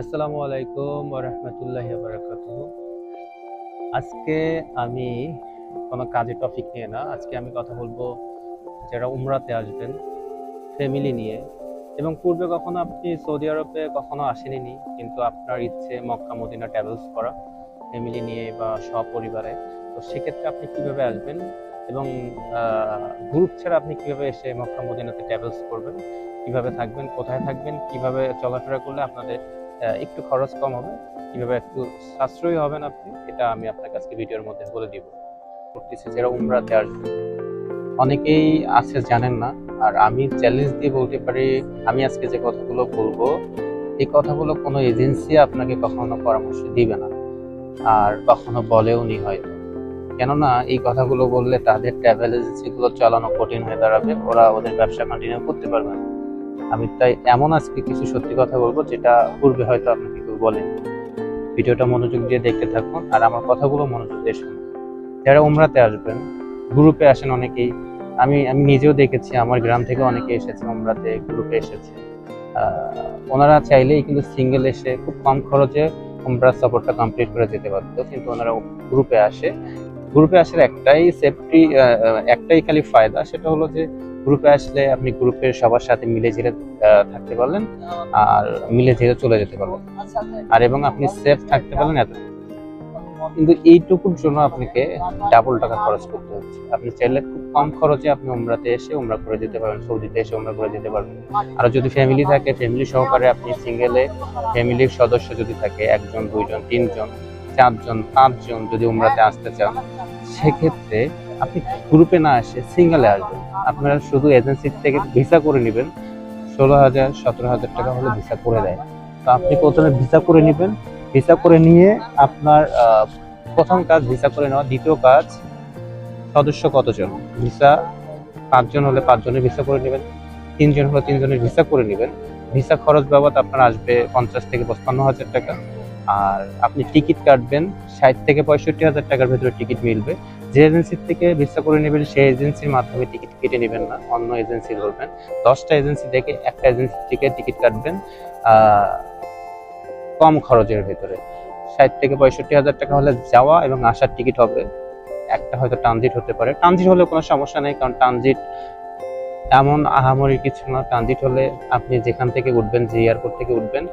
আসসালামু আলাইকুম ওরহমতুল্লাহ বারাকাত আজকে আমি কোনো কাজের টপিক নিয়ে না, আজকে আমি কথা বলব যারা উমরাতে আসবেন ফ্যামিলি নিয়ে। এবং পূর্বে কখনো আপনি সৌদি আরবে কখনো আসেননি কিন্তু আপনার ইচ্ছে মক্কা, মদিনা ট্রাভেলস করা ফ্যামিলি নিয়ে বা সপরিবারে। তো সেক্ষেত্রে আপনি কীভাবে আসবেন এবং গ্রুপ ছাড়া আপনি কীভাবে এসে মক্কা, মদিনাতে ট্রাভেলস করবেন, কীভাবে থাকবেন, কোথায় থাকবেন, কীভাবে চলাফেরা করলে আপনাদের একটু খরচ কম হবে। কীভাবে একটু সাশ্রয়ী হবেন আপনি, এটা আমি আপনাকে আজকে ভিডিওর মধ্যে বলে দিব। করতেছি যারা উমরাতে আসবে অনেকেই আছে জানেন না, আর আমি চ্যালেঞ্জ দিয়ে বলতে পারি, আমি আজকে যে কথাগুলো বলব, এই কথাগুলো কোনো এজেন্সি আপনাকে কখনো পরামর্শ দিবে না, আর কখনো বলেও নি হয়তো। কেননা, এই কথাগুলো বললে তাদের ট্রাভেল এজেন্সিগুলো চালানো কঠিন হয়ে দাঁড়াবে, ওরা ওদের ব্যবসা কন্টিনিউ করতে পারবে না। আমি তাই এমন আজকে কিছু সত্যি কথা বলব যেটা পূর্বে হয়তো আপনাকে কেউ বলেন। ভিডিওটা মনোযোগ দিয়ে দেখতে থাকুন আর আমার কথাগুলো মনোযোগ দিয়ে শুনুন। যারা উমরাতে আসবেন, গ্রুপে আসেন অনেকেই, আমি আমি নিজেও দেখেছি, আমার গ্রাম থেকে অনেকে এসেছে, উমরাতে গ্রুপে এসেছে। ওনারা চাইলেই কিন্তু সিঙ্গেল এসে খুব কম খরচে উমরা সফরটা কমপ্লিট করে যেতে পারতো, কিন্তু ওনারা গ্রুপে আসে। গ্রুপে আসার একটাই সেফটি একটাই খালি ফায়দা, সেটা হলো যে গ্রুপে আসলে আপনি গ্রুপের সবার সাথে মিলে ঝিলে থাকতে পারলেন, আর মিলে ঝিলে চলে যেতে পারলেন। আর এবং আপনি সেফ থাকতে পারলেন এত কিন্তু এইটুকুর জন্য আপনাকে ডাবল টাকা খরচ করতে হচ্ছে। আপনি চাইলে খুব কম খরচে আপনি উমরাতে এসে উমরা করে যেতে পারবেন, সৌদিতে এসে উমরা করে যেতে পারবেন। আর যদি ফ্যামিলি থাকে ফ্যামিলি সহকারে আপনি সিঙ্গেলে ফ্যামিলির সদস্য যদি থাকে, একজন, দুইজন, তিনজন, চারজন, পাঁচজন যদি উমরাতে আসতে চান, সেক্ষেত্রে আপনি গ্রুপে না আসে সিঙ্গেলে আসবেন। আপনারা শুধু এজেন্সি থেকে ভিসা করে নেবেন। ষোলো হাজার, সতেরো হাজার টাকা হলে ভিসা করে দেয়। তো আপনি প্রথমে ভিসা করে নেবেন। ভিসা করে নিয়ে আপনার প্রথম কাজ ভিসা করে নেওয়া। দ্বিতীয় কাজ, সদস্য কতজন? ভিসা পাঁচজন হলে পাঁচজনের ভিসা করে নেবেন। তিনজন হলে তিনজনের ভিসা করে নেবেন। ভিসা খরচ বাবদ আপনার আসবে পঞ্চাশ থেকে পঁচপান্ন হাজার টাকা। আর আপনি টিকিট কাটবেন, ষাট থেকে পঁয়ষট্টি হাজার টাকার ভেতরে টিকিট মিলবে। যে এজেন্সির থেকে ভিসা করে নেবেন সেই এজেন্সির মাধ্যমে টিকিট কেটে নেবেন না, অন্য এজেন্সি ধরবেন দশটা এজেন্সি থেকে একটা এজেন্সি থেকে টিকিট কাটবেন কম খরচের ভেতরে। ষাট থেকে পঁয়ষট্টি হাজার টাকা হলে যাওয়া এবং আসার টিকিট হবে। একটা হয়তো ট্রানজিট হতে পারে। ট্রানজিট হলে কোনো সমস্যা নেই, কারণ ট্রানজিট এমন আহামরি কিছু না। ট্রানজিট হলে আপনি যেখান থেকে উঠবেন, যে এয়ারপোর্ট থেকে উঠবেন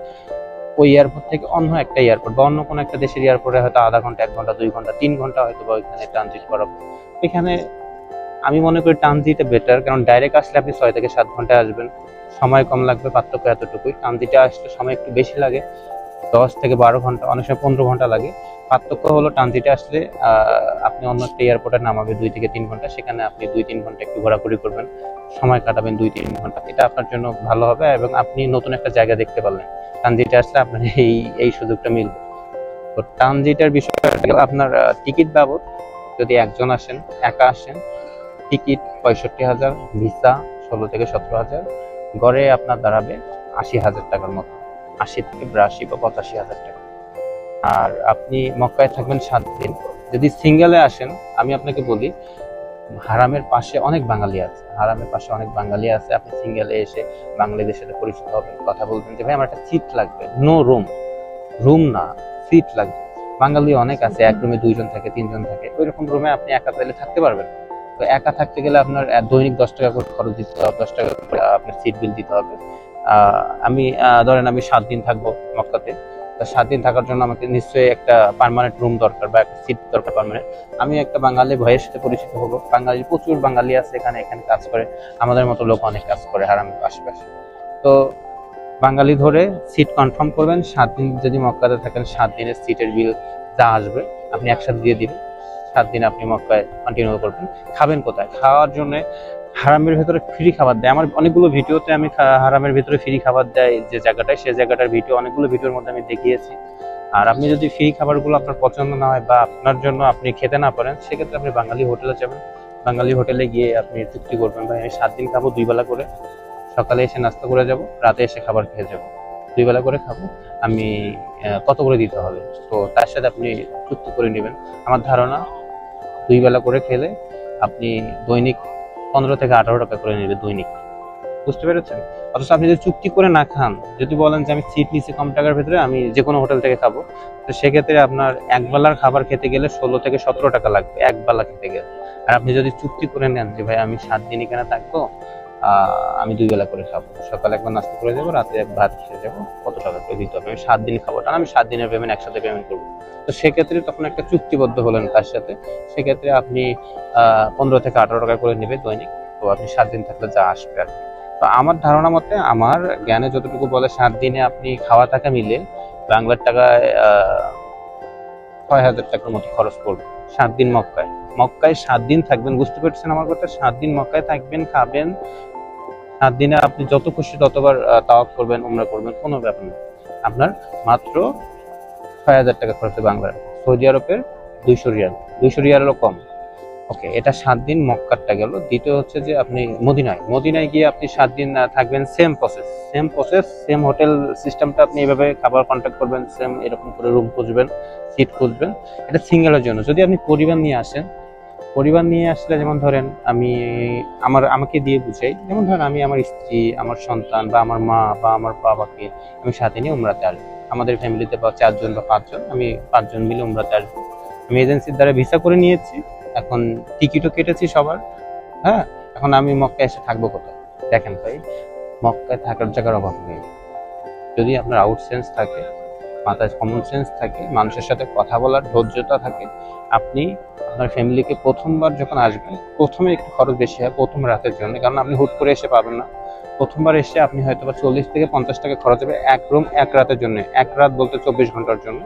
ওই এয়ারপোর্ট থেকে অন্য একটা এয়ারপোর্ট বা অন্য কোনো একটা দেশের এয়ারপোর্টে হয়তো আধা ঘণ্টা, এক ঘণ্টা, দুই ঘণ্টা, তিন ঘণ্টা হয়তো বা ওইখানে ট্রানজিট করাবো এখানে আমি মনে করি ট্রানজিটে বেটার কারণ ডাইরেক্ট আসলে আপনি ছয় থেকে সাত ঘন্টায় আসবেন। সময় কম লাগবে পার্থক্য এতটুকুই। ট্রানজিটে আসতে সময় একটু বেশি লাগে। দশ থেকে বারো ঘণ্টা, অনেক সময় পনেরো ঘণ্টা লাগে। পার্থক্য হলো ট্রানজিটে আসলে আপনি অন্য একটা এয়ারপোর্টে নামাবে দুই থেকে তিন ঘণ্টা, সেখানে আপনি দুই তিন ঘণ্টা একটু ঘোরাঘুরি করবেন। সময় কাটাবেন দুই তিন ঘণ্টা। এটা আপনার জন্য ভালো হবে এবং আপনি নতুন একটা জায়গা দেখতে পারলেন। ট্রানজিটে আসলে আপনার এই এই সুযোগটা মিলবে। তো ট্রানজিটের বিষয়টা আপনার টিকিট বাবদ যদি একজন আসেন, একা আসেন, টিকিট পঁয়ষট্টি হাজার, ভিসা ষোলো থেকে সতেরো হাজার, গড়ে আপনার দাঁড়াবে আশি হাজার টাকার মতো। আশি থেকে বিরাশি বা পঁচাশি হাজার টাকা। আর আপনি মক্কায় থাকবেন সাত দিন। যদি সিঙ্গেলে আসেন, আমি আপনাকে বলি, হারামের পাশে অনেক বাঙালি আছে। হারামের পাশে অনেক বাঙালি আছে। আপনি সিঙ্গেলে এসে বাঙালিদের সাথে পরিচিত হবেন, কথা বলবেন যে, ভাই, আমার একটা সিট লাগবে। নো রুম রুম না, সিট লাগবে। বাঙালি অনেক আছে, এক রুমে দুইজন থাকে, তিনজন থাকে। ওই রকম রুমে আপনি একা চাইলে থাকতে পারবেন। তো একা থাকতে গেলে আপনার দৈনিক দশ টাকা করে খরচ দিতে হবে, দশ টাকা করে আপনার সিট বিল দিতে হবে। আমি ধরেন আমি সাত দিন থাকব মক্কাতে। তো সাত দিন থাকার জন্য আমাকে নিশ্চয়ই একটা পারমানেন্ট রুম দরকার বা একটা সিট দরকার পার্মানেন্ট আমি একটা বাঙালি ভাইয়ের সাথে পরিচিত হব। বাঙালি, প্রচুর বাঙালি আছে এখানে এখানে কাজ করে। আমাদের মতো লোক অনেক কাজ করে হারামের আশেপাশে। তো বাঙালি ধরে সিট কনফার্ম করবেন, সাত দিন যদি মক্কাতে থাকেন, সাত দিনের সিটের বিল যা আসবে, আপনি একসাথে দিয়ে দিবেন। সাত দিন আপনি মক্কায় কন্টিনিউ করবেন। খাবেন কোথায়? খাওয়ার জন্য হারামের ভেতরে ফ্রি খাবার দেয়। আমার অনেকগুলো ভিডিওতে আমি হারামের ভিতরে ফ্রি খাবার দেয় যে জায়গাটায়, সে জায়গাটার ভিডিও অনেকগুলো ভিডিওর মধ্যে আমি দেখিয়েছি। আর আপনি যদি ফ্রি খাবারগুলো আপনার পছন্দ না হয় বা আপনার জন্য আপনি খেতে না পারেন, সেক্ষেত্রে আপনি বাঙালি হোটেলে যাবেন। বাঙালি হোটেলে গিয়ে আপনি চুক্তি করবেন, ভাই, আমি সাত দিন খাব, দুই বেলা করে। সকালে এসে নাস্তা করে যাব, রাতে এসে খাবার খেয়ে যাব। দুই বেলা করে খাব। আমি কত করে দিতে হবে? তো তার সাথে আপনি চুক্তি করে নেবেন। আমার ধারণা, দুই বেলা করে খেলে আপনি দৈনিক পনেরো থেকে আঠারো টাকা করে নেবে দৈনিক। বুঝতে পেরেছেন? অথচ আপনি যদি চুক্তি করে না খান, যদি বলেন যে আমি সিট নিচ্ছি কম টাকার ভেতরে, আমি যে কোনো হোটেল থেকে খাব, তো সেক্ষেত্রে আপনার এক বেলার খাবার খেতে গেলে ষোলো থেকে সতেরো টাকা লাগবে, এক বেলা খেতে গেলে। আর আপনি যদি চুক্তি করে নেন যে, ভাই, আমি সাত দিন এখানে থাকব আমি দুই বেলা করে খাব, সকালে একবার নাস্তা করে যাব, রাতে এক ভাত খেয়ে যাব, কত টাকা করে দিতে হবে? আমি সাত দিন খাব না আমি সাত দিনের পেমেন্ট একসাথে পেমেন্ট করব। তো সেক্ষেত্রে তখন একটা চুক্তিবদ্ধ হলেন তার সাথে। সেক্ষেত্রে আপনি পনেরো থেকে আঠারো টাকা করে নেবে দৈনিক, তো আপনি সাত দিন থাকলে যা আসবে আর কি। তো আমার ধারণা মতে আমার জ্ঞানে যতটুকু বলে সাত দিনে আপনি খাওয়া টাকা মিলে বাংলার টাকায় ছয় হাজার টাকার মতো খরচ পড়বে। সাত দিন মক্কায়। মক্কায় সাত দিন থাকবেন, বুঝতে পারছেন আমার কথা? সাত দিন মক্কায় থাকবেন, খাবেন। সাত দিনে আপনি যত খুশি ততবার তাওয়াক করবেন, উমরা করবেন, কোনো ব্যাপার নেই আপনার মাত্র ছয় হাজার টাকা খরচ বাংলার। সৌদি আরবের দুইশো রিয়াল। দুইশো রিয়ালেরও কম। ওকে এটা সাত দিন মক্কারটা গেল। দ্বিতীয় হচ্ছে যে আপনি মদিনায়। মদিনায় গিয়ে আপনি সাত দিন থাকবেন same process same process same hotel সিস্টেমটা আপনি এভাবে খাবার কন্ট্যাক্ট করবেন সেম এরকম করে রুম খুঁজবেন সিট খুঁজবেন। এটা সিঙ্গেলের জন্য। যদি আপনি পরিবার নিয়ে আসেন, পরিবার নিয়ে আসলে যেমন ধরেন আমি আমার, আমাকে দিয়ে বুঝাই, যেমন ধরেন আমি আমার স্ত্রী, আমার সন্তান বা আমার মা বা আমার বাবাকে আমি সাথে নিয়ে উমরাতে আসব। আমাদের ফ্যামিলিতে বা চারজন বা পাঁচজন, আমি পাঁচজন মিলে উমরাতে আসব। আমি এজেন্সির দ্বারা ভিসা করে নিয়েছি। এখন টিকিটও কেটেছি সবার হ্যাঁ? এখন আমি মক্কায় এসে থাকব কোথায়? দেখেন ভাই, মক্কায় থাকার জায়গার অভাব নেই। যদি আপনার আউট সেন্স থাকে, মাথায় কমন সেন্স থাকে, মানুষের সাথে কথা বলার ধৈর্যতা থাকে, আপনি আপনার ফ্যামিলিকে প্রথমবার যখন আসবেন, প্রথমে একটু খরচ বেশি হয়, প্রথম রাতের জন্য। কারণ আপনি হুট করে এসে পাবেন না। প্রথমবার এসে আপনি হয়তো বা চল্লিশ থেকে পঞ্চাশ টাকা খরচ হবে এক রুম এক রাতের জন্য। এক রাত বলতে চব্বিশ ঘণ্টার জন্য।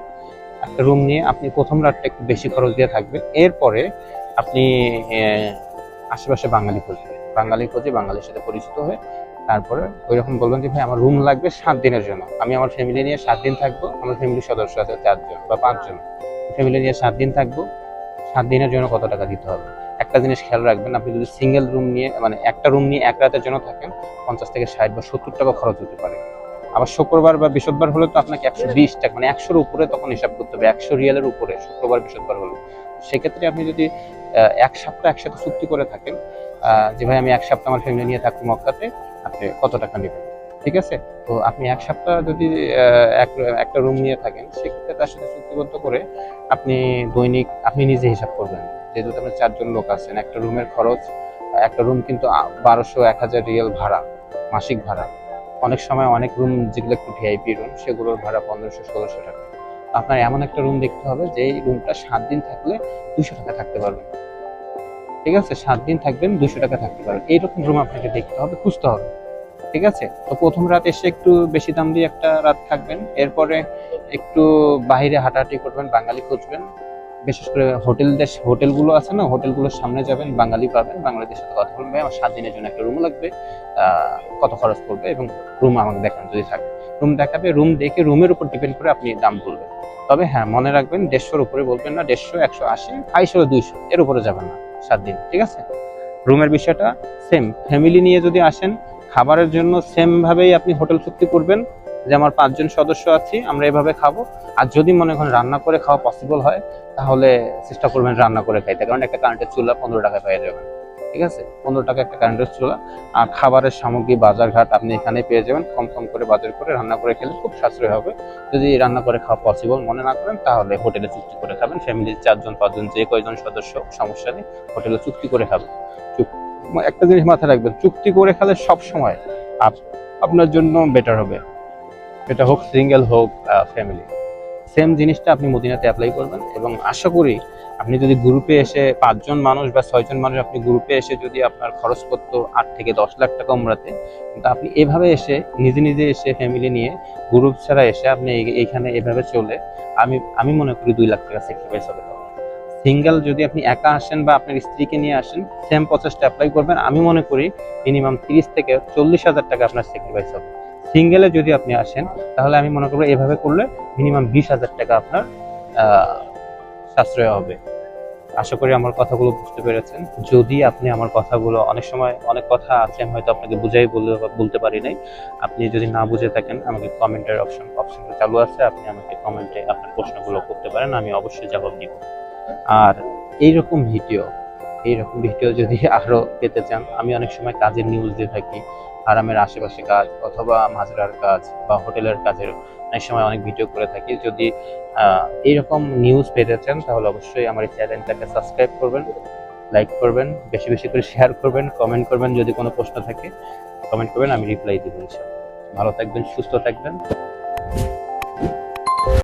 রুম নিয়ে আপনি প্রথম রাতটা একটু বেশি খরচ দিয়ে থাকবেন। এরপরে আপনি আশেপাশে বাঙালি খুঁজবেন বাঙালি খুঁজে বাঙালির সাথে পরিচিত হয়ে তারপরে ওই রকম বলবেন যে, ভাই, আমার রুম লাগবে সাত দিনের জন্য। আমি আমার ফ্যামিলি নিয়ে সাত দিন থাকব, আমার ফ্যামিলির সদস্য আছে চারজন বা পাঁচজন। ফ্যামিলি নিয়ে সাত দিন থাকব, সাত দিনের জন্য কত টাকা দিতে হবে? একটা জিনিস খেয়াল রাখবেন, আপনি যদি সিঙ্গেল রুম নিয়ে মানে একটা রুম নিয়ে এক রাতের জন্য থাকেন, পঞ্চাশ থেকে ষাট বা সত্তর টাকা খরচ হতে পারে। আবার শুক্রবার বা বৃহস্পতিবার হলে তো আপনাকে একশো বিশ টাকা মানে একশোর উপরে তখন হিসাব করতে হবে, একশো রিয়ালের উপরে শুক্রবার, বৃহস্পতিবার হলে। সেক্ষেত্রে আপনি যদি এক সপ্তাহ একসাথে চুক্তি করে থাকেন যে ভাই আমি এক সপ্তাহ আমার ফ্যামিলি নিয়ে থাকব মক্কাতে, আপনি কত টাকা নেবেন? ঠিক আছে? তো আপনি এক সপ্তাহ যদি একটা রুম নিয়ে থাকেন, সেক্ষেত্রে তার সাথে চুক্তিবদ্ধ করে আপনি দৈনিক, আপনি নিজে হিসাব করবেন। যেহেতু আপনার চারজন লোক আছেন, একটা রুমের খরচ, একটা রুম কিন্তু বারোশো, এক হাজার রিয়েল ভাড়া, মাসিক ভাড়া। অনেক সময় অনেক রুম যেগুলো একটু ভিআইপি রুম সেগুলোর ভাড়া পনেরোশো, ষোলোশো টাকা। আপনার এমন একটা রুম দেখতে হবে যে এই রুমটা সাত দিন থাকলে দুশো টাকা থাকতে পারবেন ঠিক আছে? সাত দিন থাকবেন দুশো টাকা থাকতে পারবেন এইরকম রুম আপনাকে দেখতে হবে, খুঁজতে হবে। ঠিক আছে? তো প্রথম রাত এসে একটু বেশি দাম দিয়ে একটা রাত থাকবেন। এরপরে একটু বাইরে হাঁটাহাঁটি করবেন, বাঙালি খুঁজবেন। বিশেষ করে হোটেল দেশ হোটেলগুলো আছে না হোটেলগুলোর সামনে যাবেন, বাঙালি পাবেন বাঙালিদের সাথে কথা বলবেন, আমার সাত দিনের জন্য একটা রুম লাগবে কত খরচ পড়বে এবং রুম আমাকে দেখান যদি থাকে। রুম দেখাবে রুম দেখে রুমের উপর ডিপেন্ড করে আপনি দাম বলবেন। তবে হ্যাঁ মনে রাখবেন, দেড়শোর উপরে বলবেন না, দেড়শো, একশো আশি, আড়াইশো, দুইশো, এর উপরে যাবেন না, সাত দিন, ঠিক আছে? রুমের বিষয়টা সেম ফ্যামিলি নিয়ে যদি আসেন, খাবারের জন্য সেম ভাবেই আপনি হোটেল চুক্তি করবেন যে আমার পাঁচজন সদস্য আছি, আমরা এভাবে খাব। আর যদি মনে করেন রান্না করে খাওয়া পসিবল হয়, তাহলে চেষ্টা করবেন রান্না করে খাইতে। কারণ একটা কারেন্টের চুলা পনেরো টাকা পেয়ে যাবেন। ঠিক আছে? পনেরো টাকা একটা কারেন্টের চুলা। আর খাবারের সামগ্রী বাজারঘাট আপনি এখানে পেয়ে যাবেন। কম কম করে বাজার করে রান্না করে খেলে খুব সাশ্রয় হবে। যদি রান্না করে খাওয়া পসিবল মনে না করেন, তাহলে হোটেলে চুক্তি করে খাবেন। ফ্যামিলির চারজন, পাঁচজন, যে কয়জন সদস্য, সমস্যা নেই। হোটেলে চুক্তি করে খাবেন। একটা জিনিস মাথায় রাখবেন, চুক্তি করে খেলে সব সময় আপ- আপনার জন্য বেটার হবে। এটা হোক, সিঙ্গেল হোক ফ্যামিলি সেম জিনিসটা আপনি মদিনাতে অ্যাপ্লাই করবেন এবং আশা করি আপনি যদি গ্রুপে এসে পাঁচজন মানুষ বা ছয়জন মানুষ আপনি গ্রুপে এসে যদি আপনার খরচ করতো আট থেকে দশ লাখ টাকা উমরাতে, কিন্তু আপনি এভাবে এসে, নিজে নিজে এসে ফ্যামিলি নিয়ে গ্রুপ ছাড়া এসে আপনি এই- এইখানে এভাবে চলে, আমি আমি মনে করি দুই লাখ টাকা স্যাক্রিফাইস হবে সিঙ্গেল যদি আপনি একা আসেন বা আপনার স্ত্রীকে নিয়ে আসেন সেম প্রসেসটা অ্যাপ্লাই করবেন। আমি মনে করি মিনিমাম তিরিশ থেকে চল্লিশ হাজার টাকা আপনার স্যাক্রিফাইস হবে। সিঙ্গেলে যদি আপনি আসেন, তাহলে আমি মনে করব এভাবে করলে মিনিমাম বিশ হাজার টাকা আপনার সাশ্রয় হবে। আশা করি আমার কথাগুলো বুঝতে পেরেছেন। যদি আপনি আমার কথাগুলো, অনেক সময় অনেক কথা আছে, আমি হয়তো আপনাকে বুঝাই বলে বলতে পারি নাই। আপনি যদি না বুঝে থাকেন, আমাকে কমেন্টের অপশন অপশনটা চালু আছে, আপনি আমাকে কমেন্টে আপনার প্রশ্নগুলো করতে পারেন, আমি অবশ্যই জবাব দিব। আর এইরকম ভিডিও এইরকম ভিডিও যদি আরও পেতে চান, আমি অনেক সময় কাজের নিউজ দিয়ে থাকি হারামের আশেপাশে কাজ অথবা মাজরার কাজ বা হোটেলের কাজের অনেক সময় অনেক ভিডিও করে থাকি। যদি এইরকম নিউজ পেতে চান, তাহলে অবশ্যই আমার এই চ্যানেলটাকে সাবস্ক্রাইব করবেন লাইক করবেন, বেশি বেশি করে শেয়ার করবেন কমেন্ট করবেন, যদি কোনো প্রশ্ন থাকে কমেন্ট করবেন, আমি রিপ্লাই দিব ভালো থাকবেন, সুস্থ থাকবেন।